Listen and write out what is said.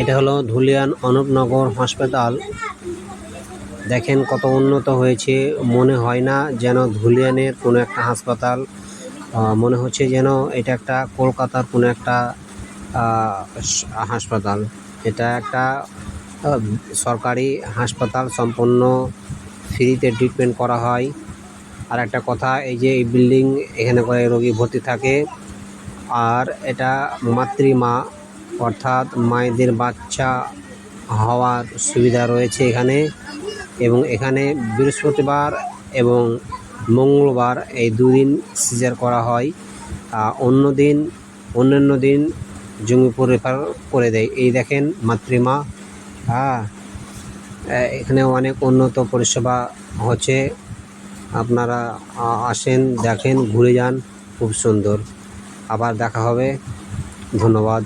এটা হলো ধুলিয়ান অনুপনগর হাসপাতাল। দেখেন কত উন্নত হয়েছে, মনে হয় না যেন ধুলিয়ানের কোনো একটা হাসপাতাল মনে হচ্ছে যেন এটা একটা কলকাতার কোনো একটা হাসপাতাল। এটা একটা সরকারি হাসপাতাল, সম্পূর্ণ ফ্রিতে ট্রিটমেন্ট করা হয়। আর একটা কথা, এই যে এই বিল্ডিং এখানে করে রোগী ভর্তি থাকে, আর এটা মাতৃমা অর্থাৎ মায়েদের বাচ্চা হওয়ার সুবিধা রয়েছে এখানে এবং এখানে বৃহস্পতিবার এবং মঙ্গলবার এই দুদিন সিজার করা হয়। অন্য দিন, অন্যান্য দিন জঙ্গিপুর রেফার করে দেয়। এই দেখেন মাতৃমা। হ্যাঁ এখানে অনেক উন্নত পরিষেবা হচ্ছে। আপনারা আসেন, দেখেন, ঘুরে যান। খুব সুন্দর। আবার দেখা হবে। ধন্যবাদ।